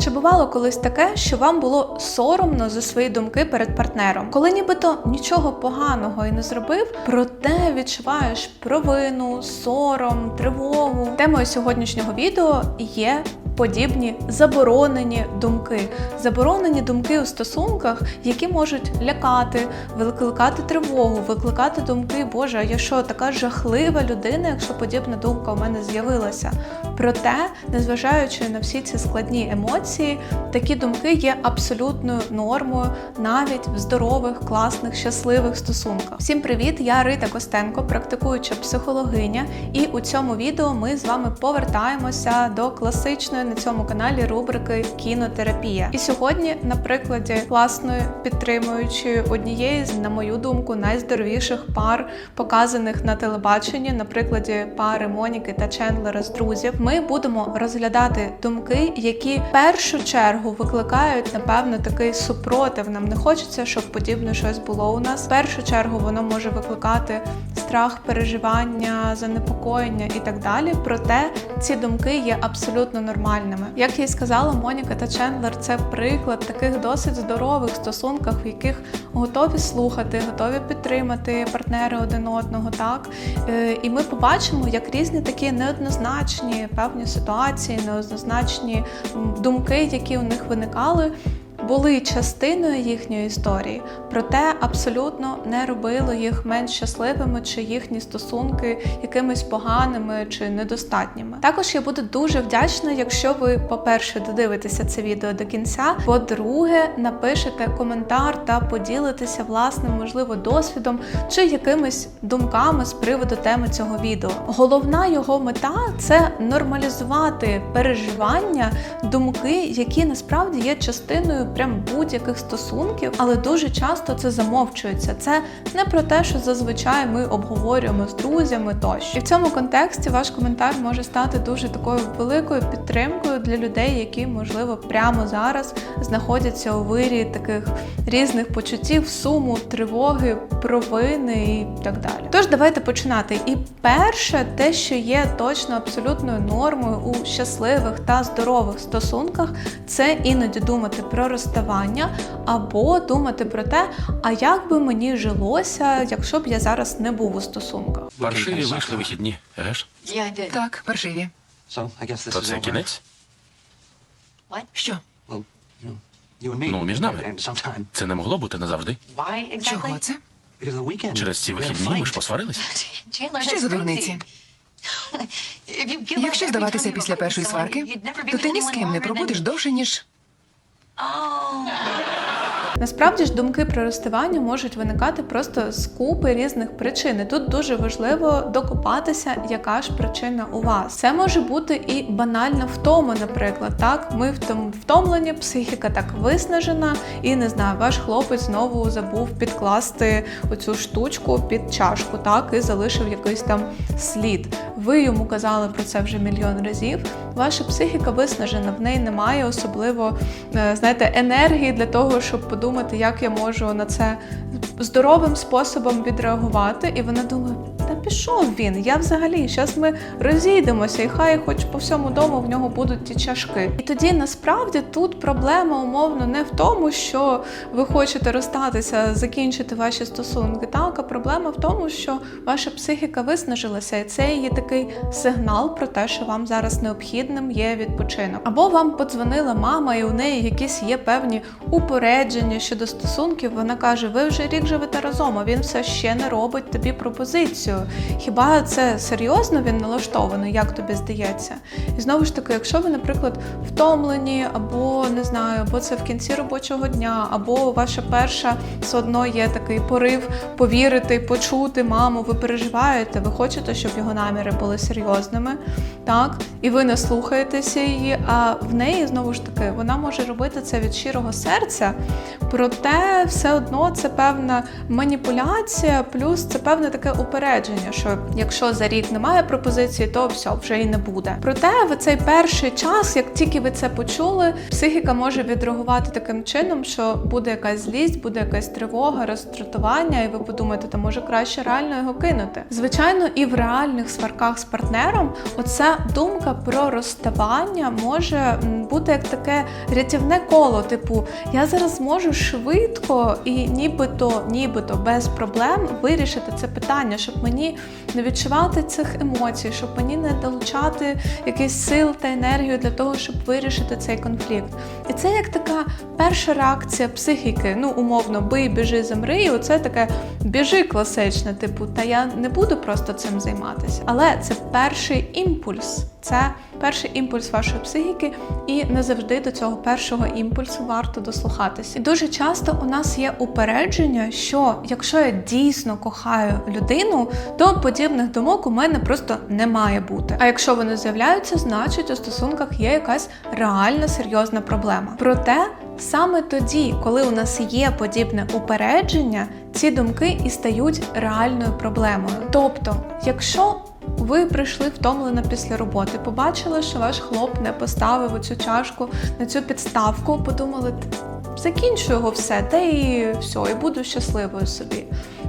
Чи бувало колись таке, що вам було соромно за свої думки перед партнером, коли нібито нічого поганого і не зробив, проте відчуваєш провину, сором, тривогу? Темою сьогоднішнього відео є подібні заборонені думки, заборонені думки у стосунках, які можуть лякати, викликати тривогу, викликати думки, Боже, а я що, така жахлива людина, якщо подібна думка у мене з'явилася. Проте, незважаючи на всі ці складні емоції, такі думки є абсолютною нормою навіть в здорових, класних, щасливих стосунках. Всім привіт! Я Рита Костенко, практикуюча психологиня, і у цьому відео ми з вами повертаємося до класичної на цьому каналі рубрики Кінотерапія. І сьогодні, на прикладі класної підтримуючої однієї з, на мою думку, найздоровіших пар, показаних на телебаченні, на прикладі пари Моніки та Чендлера з друзів, ми будемо розглядати думки, які в першу чергу викликають, напевно, такий супротив. Нам не хочеться, щоб подібне щось було у нас. В першу чергу воно може викликати страх, переживання, занепокоєння і так далі. Проте ці думки є абсолютно нормальними. Як я й сказала, Моніка та Чендлер це приклад таких досить здорових стосунках, в яких готові слухати, готові підтримати партнери один одного. Так Е, і ми побачимо, як різні такі неоднозначні певні ситуації, неоднозначні думки, які у них виникали. Були частиною їхньої історії, проте абсолютно не робило їх менш щасливими чи їхні стосунки якимись поганими чи недостатніми. Також я буду дуже вдячна, якщо ви, по-перше, додивитеся це відео до кінця. По-друге, напишете коментар та поділитеся власним, можливо, досвідом чи якимись думками з приводу теми цього відео. Головна його мета це нормалізувати переживання, думки, які насправді є частиною прям будь-яких стосунків, але дуже часто це замовчується. Це не про те, що зазвичай ми обговорюємо з друзями тощо. І в цьому контексті ваш коментар може стати дуже такою великою підтримкою для людей, які, можливо, прямо зараз знаходяться у вирі таких різних почуттів, суму, тривоги, провини і так далі. Тож давайте починати. І перше, те, що є точно абсолютною нормою у щасливих та здорових стосунках, це іноді думати про розставання або думати про те, а як би мені жилося, якщо б я зараз не був у стосунках. Паршиві вийшли вихідні, еж? Так, паршиві. То це кінець? Що? Ну, між нами. Це не могло бути назавжди. Чого це? Через ці вихідні ми ж посварились. Що за дурниці? Якщо здаватися після першої сварки, то ти ні з ким не пробудеш довше, ніж Oh. Насправді ж думки про розставання можуть виникати просто з купи різних причин. І Тут дуже важливо докопатися, яка ж причина у вас. Це може бути і банальна втома, наприклад. Так, ми втом- втомлені, психіка так виснажена, і не знаю, ваш хлопець знову забув підкласти оцю штучку під чашку, так, і залишив якийсь там слід. Ви йому казали про це вже мільйон разів. Ваша психіка виснажена, в неї немає особливо е, знаєте, енергії для того, щоб подумати, як я можу на це здоровим способом відреагувати. І вона думає, та пішов він. Я взагалі, зараз ми розійдемося, і хай хоч по всьому дому в нього будуть ті чашки. І тоді насправді тут проблема умовно не в тому, що ви хочете розстатися, закінчити ваші стосунки, так а проблема в тому, що ваша психіка виснажилася, і це є такий сигнал про те, що вам зараз необхідним є відпочинок. Або вам подзвонила мама, і у неї якісь є певні упередження щодо стосунків. Вона каже: Ви вже рік живете разом, а він все ще не робить тобі пропозицію. Хіба це серйозно він налаштований, як тобі здається? І знову ж таки, якщо ви, наприклад, втомлені, або не знаю, або це в кінці робочого дня, або ваша перша все одно є такий порив повірити, почути маму, ви переживаєте, ви хочете, щоб його наміри були серйозними, так, і ви не слухаєтеся її. А в неї знову ж таки вона може робити це від щирого серця, проте все одно це певна маніпуляція, плюс це певне таке упередження, що якщо за рік немає пропозиції, то все вже і не буде. Проте в цей перший час, як тільки ви це почули, психіка може відреагувати таким чином, що буде якась злість, буде якась тривога, роздратування, і ви подумаєте, то може краще реально його кинути. Звичайно, і в реальних сварках з партнером оця думка про розставання може бути як таке рятівне коло. Типу, я зараз можу швидко і нібито, нібито без проблем вирішити це питання, щоб мені не відчувати цих емоцій, щоб мені не долучати якийсь сил та енергію для того, щоб вирішити цей конфлікт. І це як така перша реакція психіки. Ну, умовно, бий, біжи, замри. І оце таке біжи класичне, типу, та я не буду просто цим займатися. Але це перший імпульс. Це перший імпульс вашої психіки, і не завжди до цього першого імпульсу варто дослухатися. І дуже часто у нас є упередження, що якщо я дійсно кохаю людину, то подібних думок у мене просто не має бути. А якщо вони з'являються, значить у стосунках є якась реальна серйозна проблема. Проте саме тоді, коли у нас є подібне упередження, ці думки і стають реальною проблемою. Тобто, якщо ви прийшли втомлено після роботи, побачили, що ваш хлоп не поставив оцю чашку на цю підставку, подумали, закінчу його все, та і все, і буду щасливою собі.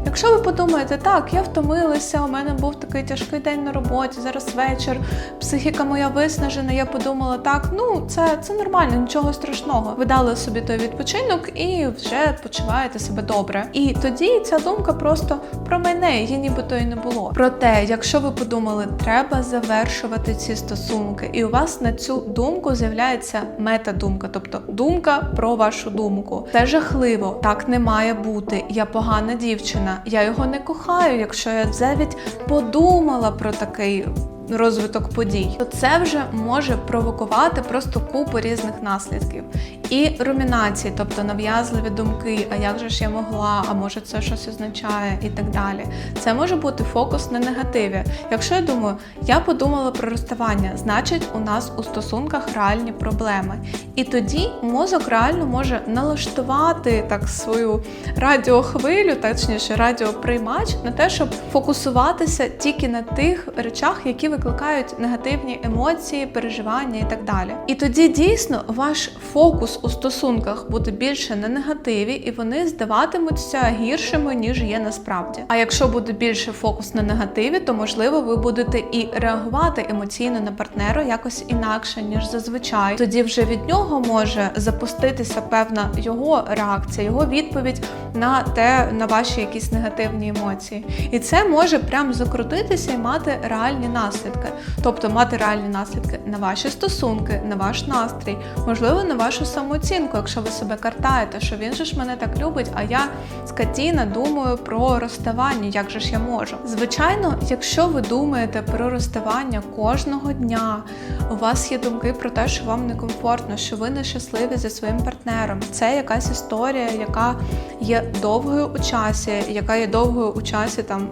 Якщо ви подумаєте, так, я втомилася, у мене був такий тяжкий день на роботі, зараз вечір, психіка моя виснажена, я подумала, так, ну це, це нормально, нічого страшного. Ви дали собі той відпочинок і вже почуваєте себе добре. І тоді ця думка просто про мене, її нібито і не було. Проте, якщо ви подумали, треба завершувати ці стосунки, і у вас на цю думку з'являється метадумка, тобто думка про вашу думку. Це жахливо, так не має бути. Я погана дівчина, я його не кохаю, якщо я навіть подумала про такий. Розвиток подій, то це вже може провокувати просто купу різних наслідків. І румінації, тобто нав'язливі думки, а як же ж я могла, а може це щось означає, і так далі. Це може бути фокус на негативі. Якщо я думаю, я подумала про розставання, значить у нас у стосунках реальні проблеми. І тоді мозок реально може налаштувати так свою радіохвилю, точніше радіоприймач, на те, щоб фокусуватися тільки на тих речах, які викликають негативні емоції, переживання і так далі. І тоді дійсно ваш фокус у стосунках буде більше на негативі, і вони здаватимуться гіршими, ніж є насправді. А якщо буде більше фокус на негативі, то можливо ви будете і реагувати емоційно на партнера якось інакше, ніж зазвичай. Тоді вже від нього може запуститися певна його реакція, його відповідь на те, на ваші якісь негативні емоції. І це може прям закрутитися і мати реальні наслідки. Тобто мати реальні наслідки на ваші стосунки, на ваш настрій, можливо, на вашу самооцінку, якщо ви себе картаєте, що він же ж мене так любить, а я скотіна думаю про розставання, як же ж я можу. Звичайно, якщо ви думаєте про розставання кожного дня, у вас є думки про те, що вам некомфортно, що ви нещасливі зі своїм партнером. Це якась історія, яка є довгою у часі, яка є довгою у часі там.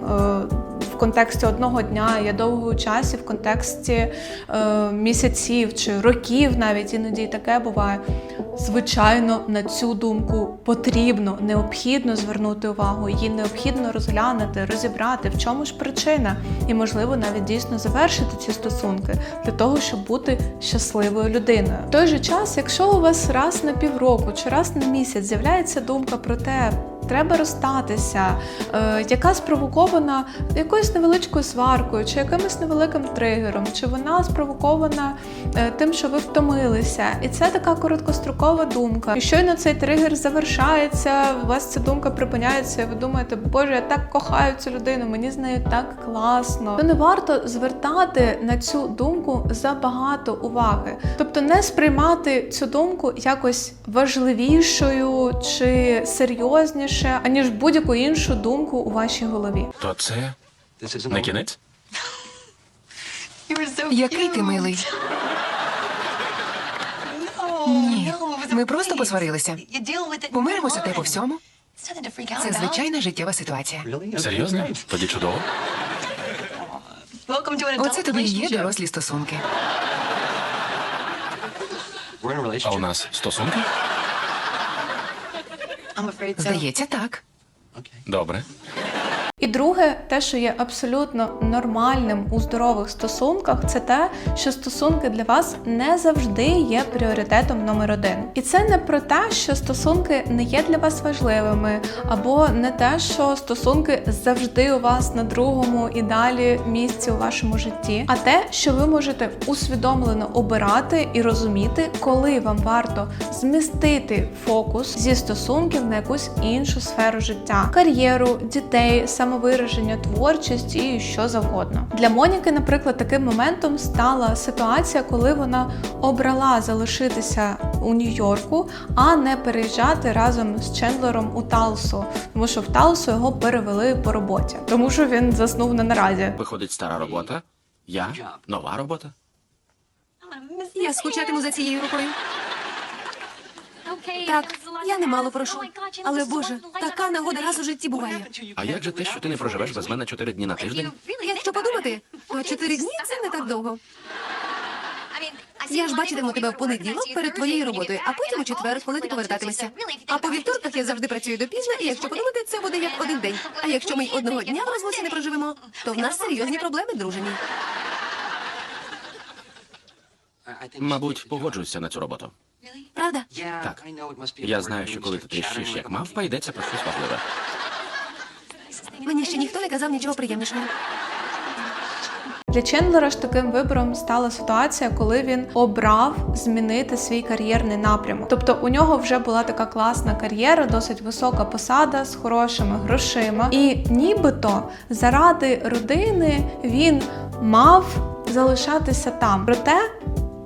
Контексті одного дня, є довгою у часі, в контексті е, місяців чи років, навіть іноді таке буває. Звичайно, на цю думку потрібно, необхідно звернути увагу, її необхідно розглянути, розібрати, в чому ж причина, і можливо навіть дійсно завершити ці стосунки для того, щоб бути щасливою людиною. В той же час, якщо у вас раз на півроку чи раз на місяць з'являється думка про те, треба розстатися, е, яка спровокована якоюсь невеличкою сваркою, чи якимось невеликим тригером, чи вона спровокована е, тим, що ви втомилися. І це така короткострокова думка. І щойно цей тригер завершається, у вас ця думка припиняється, і ви думаєте, боже, я так кохаю цю людину, мені з нею так класно. То не варто звертати на цю думку забагато уваги, тобто не сприймати цю думку якось важливішою чи серйозніше, аніж будь-яку іншу думку у вашій голові. То це не кінець? Який ти милий? Ні, ми просто посварилися. Помиримося те по всьому. Це звичайна життєва ситуація. Серйозно? Тоді чудово. Оце тобі і є дорослі стосунки. А у нас стосунки? Здається, так. Добре. І друге, те, що є абсолютно нормальним у здорових стосунках, це те, що стосунки для вас не завжди є пріоритетом номер один. І це не про те, що стосунки не є для вас важливими, або не те, що стосунки завжди у вас на другому і далі місці у вашому житті, а те, що ви можете усвідомлено обирати і розуміти, коли вам варто змістити фокус зі стосунків на якусь іншу сферу життя, кар'єру, дітей, самовираження, творчість і що завгодно. Для Моніки, наприклад, таким моментом стала ситуація, коли вона обрала залишитися у Нью-Йорку, а не переїжджати разом з Чендлером у Талсу, тому що в Талсу його перевели по роботі, тому що він заснув на нараді. Виходить стара робота. Я нова робота. Я скучатиму за цією рукою. Так, я немало прошу. Але Боже, така нагода раз у житті буває. А як же те, що ти не проживеш без мене чотири дні на тиждень? Якщо подумати, то чотири дні це не так довго. Я ж бачитиму тебе в понеділок перед твоєю роботою, а потім у четвер, коли ти повертатимешся. А по вівторках я завжди працюю допізно, і якщо подумати, це буде як один день. А якщо ми й одного дня в розлуці не проживемо, то в нас серйозні проблеми, друже мій. Мабуть, погоджуюся на цю роботу. Правда? Так. Я знаю, що коли ти тріщиш як мавпа, йдеться про щось важливе. Мені ще ніхто не казав нічого приємнішого. Для Чендлера ж таким вибором стала ситуація, коли він обрав змінити свій кар'єрний напрямок. Тобто у нього вже була така класна кар'єра, досить висока посада з хорошими грошима, і нібито заради родини він мав залишатися там. Проте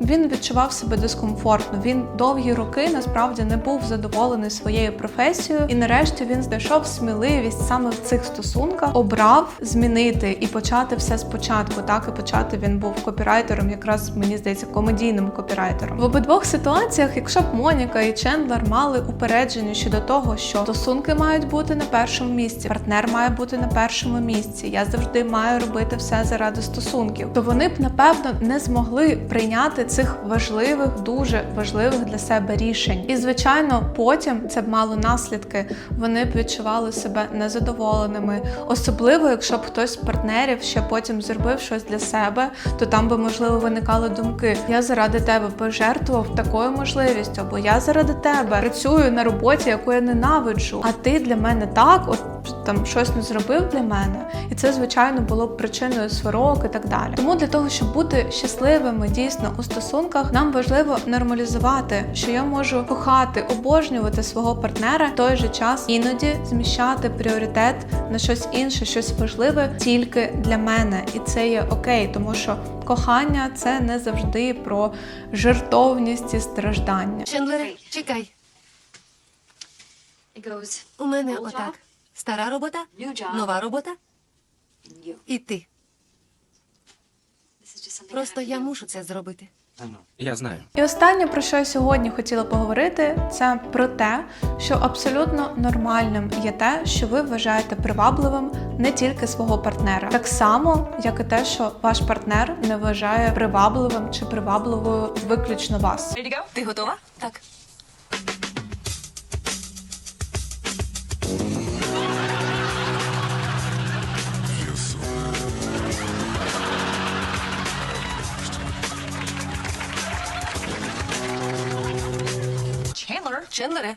він відчував себе дискомфортно. Він довгі роки насправді не був задоволений своєю професією, і нарешті він знайшов сміливість саме в цих стосунках, обрав змінити і почати все спочатку. Так і почати він був копірайтером, якраз мені здається, комедійним копірайтером. В обидвох ситуаціях, якщо б Моніка і Чендлер мали упередження щодо того, що стосунки мають бути на першому місці, партнер має бути на першому місці. Я завжди маю робити все заради стосунків. То вони б напевно не змогли прийняти цих важливих, дуже важливих для себе рішень. І звичайно, потім це б мало наслідки. Вони б відчували себе незадоволеними, особливо якщо б хтось з партнерів ще потім зробив щось для себе, то там би можливо виникали думки: я заради тебе пожертвував такою можливістю, або я заради тебе працюю на роботі, яку я ненавиджу, а ти для мене так, от там щось не зробив для мене, і це звичайно було б причиною сварок і так далі. Тому для того, щоб бути щасливими дійсно у стосунках, нам важливо нормалізувати, що я можу кохати, обожнювати свого партнера в той же час, іноді зміщати пріоритет на щось інше, щось важливе тільки для мене, і це є окей, тому що кохання це не завжди про жертовність і страждання. Чендлере, чекай. У мене отак. Стара робота, нова робота і ти. Просто я мушу це зробити. Я знаю. І останнє, про що я сьогодні хотіла поговорити, це про те, що абсолютно нормальним є те, що ви вважаєте привабливим не тільки свого партнера, так само, як і те, що ваш партнер не вважає привабливим чи привабливою виключно вас. Ти готова? Так. Чендлере,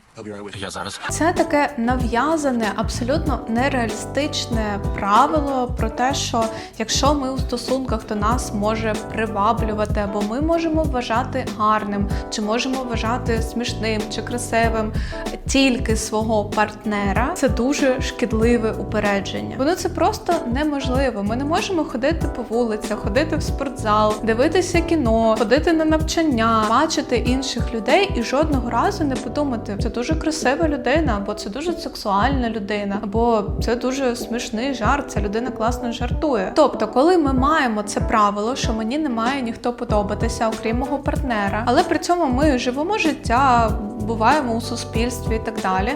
Я зараз. Це таке нав'язане, абсолютно нереалістичне правило про те, що якщо ми у стосунках, то нас може приваблювати, або ми можемо вважати гарним, чи можемо вважати смішним чи красивим тільки свого партнера. Це дуже шкідливе упередження. Воно це просто неможливо. Ми не можемо ходити по вулицях, ходити в спортзал, дивитися кіно, ходити на навчання, бачити інших людей і жодного разу не подумати, це дуже красива людина, або це дуже сексуальна людина, або це дуже смішний жарт. Ця людина класно жартує. Тобто, коли ми маємо це правило, що мені не має ніхто подобатися, окрім мого партнера, але при цьому ми живемо життя, буваємо у суспільстві і так далі.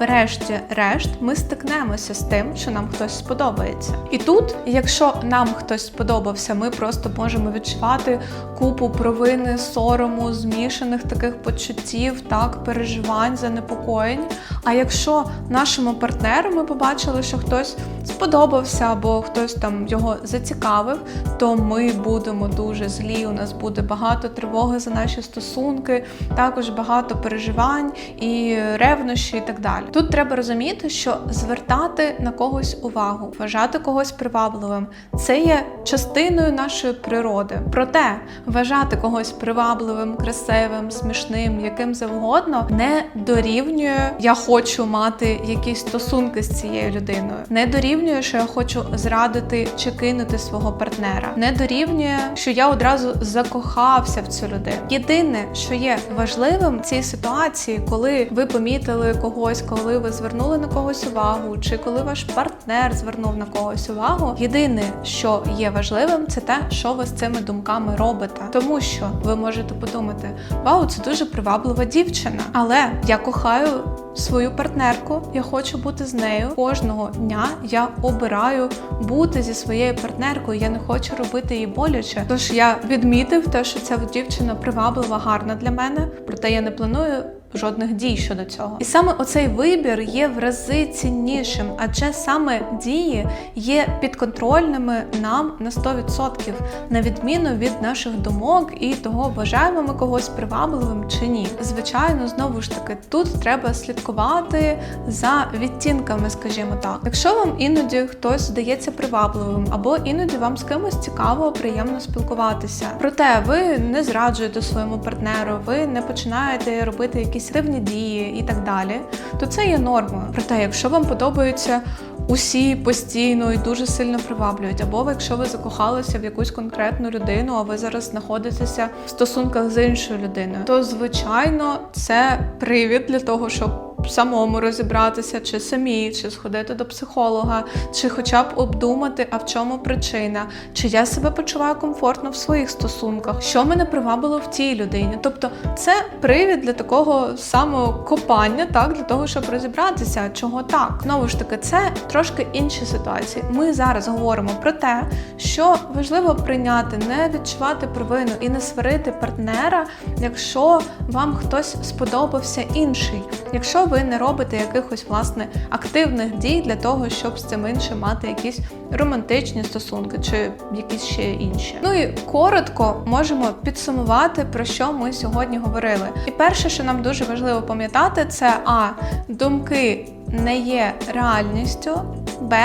Врешті-решт, ми стикнемося з тим, що нам хтось сподобається. І тут, якщо нам хтось сподобався, ми просто можемо відчувати купу провини, сорому, змішаних таких почуттів, так, переживань, занепокоєнь. А якщо нашому партнеру ми побачили, що хтось сподобався або хтось там його зацікавив, то ми будемо дуже злі. У нас буде багато тривоги за наші стосунки, також багато переживань і ревнощі, і так далі. Тут треба розуміти, що звертати на когось увагу, вважати когось привабливим це є частиною нашої природи. Проте вважати когось привабливим, красивим, смішним, яким завгодно не дорівнює я хочу мати якісь стосунки з цією людиною. Не дорівнює, що я хочу зрадити чи кинути свого партнера. Не дорівнює, що я одразу закохався в цю людину. Єдине, що є важливим в цій ситуації, коли ви помітили когось, коли ви звернули на когось увагу, чи коли ваш партнер звернув на когось увагу. Єдине, що є важливим, це те, що ви з цими думками робите. Тому що ви можете подумати: вау, це дуже приваблива дівчина, але я кохаю. Свою партнерку, я хочу бути з нею кожного дня. Я обираю бути зі своєю партнеркою. Я не хочу робити їй боляче. Тож я відмітив те, що ця дівчина приваблива, гарна для мене, проте я не планую жодних дій щодо цього. І саме оцей вибір є в рази ціннішим, адже саме дії є підконтрольними нам на 100%, на відміну від наших думок і того, вважаємо ми когось привабливим чи ні. Звичайно, знову ж таки, тут треба слідкувати за відтінками, скажімо так. Якщо вам іноді хтось здається привабливим, або іноді вам з кимось цікаво, приємно спілкуватися. Проте ви не зраджуєте своєму партнеру, ви не починаєте робити якісь дивні дії і так далі, то це є нормою. Проте, якщо вам подобаються усі постійно і дуже сильно приваблюють, або якщо ви закохалися в якусь конкретну людину, а ви зараз знаходитеся в стосунках з іншою людиною, то звичайно це привід для того, щоб самому розібратися, чи самі, чи сходити до психолога, чи хоча б обдумати, а в чому причина, чи я себе почуваю комфортно в своїх стосунках, що мене привабило в тій людині. Тобто, це привід для такого самокопання, так для того, щоб розібратися, чого так. Знову ж таки, це трошки інші ситуації. Ми зараз говоримо про те, що важливо прийняти, не відчувати провину і не сварити партнера, якщо вам хтось сподобався інший, якщо ви не робите якихось власне активних дій для того, щоб з цим іншим мати якісь романтичні стосунки чи якісь ще інші. Ну і коротко можемо підсумувати про що ми сьогодні говорили. І перше, що нам дуже важливо пам'ятати, це а думки не є реальністю. Б.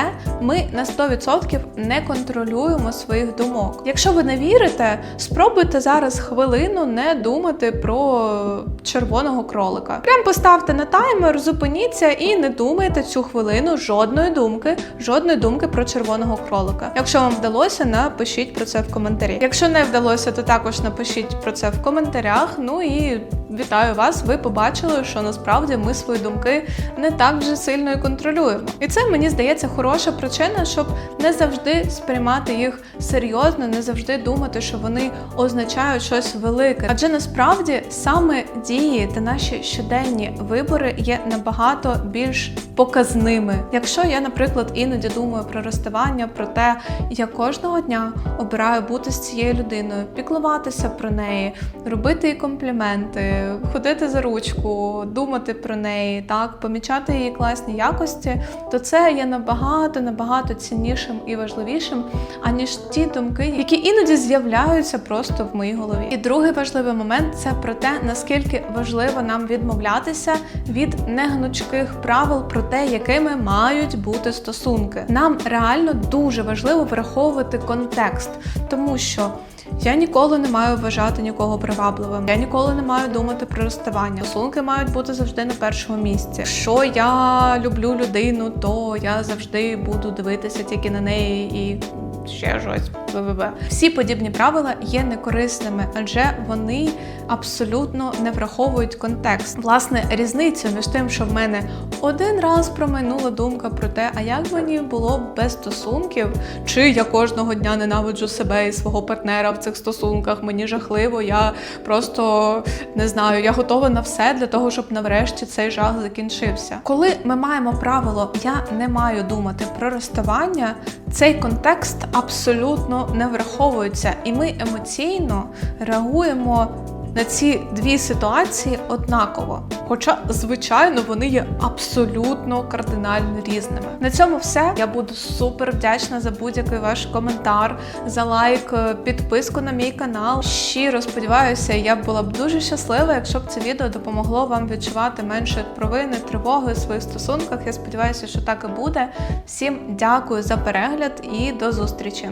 Ми на 100% не контролюємо своїх думок. Якщо ви не вірите, спробуйте зараз хвилину не думати про червоного кролика. Прям поставте на таймер, зупиніться і не думайте цю хвилину жодної думки, жодної думки про червоного кролика. Якщо вам вдалося, напишіть про це в коментарі. Якщо не вдалося, то також напишіть про це в коментарях. Ну і вітаю вас! Ви побачили, що насправді ми свої думки не так вже сильно і контролюємо. І це мені здається хороша причина, щоб не завжди сприймати їх серйозно, не завжди думати, що вони означають щось велике. Адже насправді саме дії та наші щоденні вибори є набагато більш показними. Якщо я, наприклад, іноді думаю про розставання, про те, я кожного дня обираю бути з цією людиною, піклуватися про неї, робити їй компліменти, ходити за ручку, думати про неї, так, помічати її класні якості, то це є набагато набагато ціннішим і важливішим, аніж ті думки, які іноді з'являються просто в моїй голові. І другий важливий момент це про те, наскільки важливо нам відмовлятися від негнучких правил про те, якими мають бути стосунки. Нам реально дуже важливо враховувати контекст, тому що. Я ніколи не маю вважати нікого привабливим. Я ніколи не маю думати про розставання. Стосунки мають бути завжди на першому місці. Якщо я люблю людину, то я завжди буду дивитися тільки на неї і ще щось. Всі подібні правила є некорисними, адже вони абсолютно не враховують контекст. Власне, різниця між тим, що в мене один раз промайнула думка про те, а як мені було без стосунків, чи я кожного дня ненавиджу себе і свого партнера в цих стосунках, мені жахливо, я просто не знаю, я готова на все для того, щоб нарешті цей жах закінчився. Коли ми маємо правило Я не маю думати про розставання, цей контекст абсолютно не враховується, і ми емоційно реагуємо на ці дві ситуації однаково. Хоча, звичайно, вони є абсолютно кардинально різними. На цьому все. Я буду супер вдячна за будь-який ваш коментар, за лайк, е, підписку на мій канал. Щиро сподіваюся, я була б дуже щаслива, якщо б це відео допомогло вам відчувати менше провини, тривоги у своїх стосунках. Я сподіваюся, що так і буде. Всім дякую за перегляд і до зустрічі.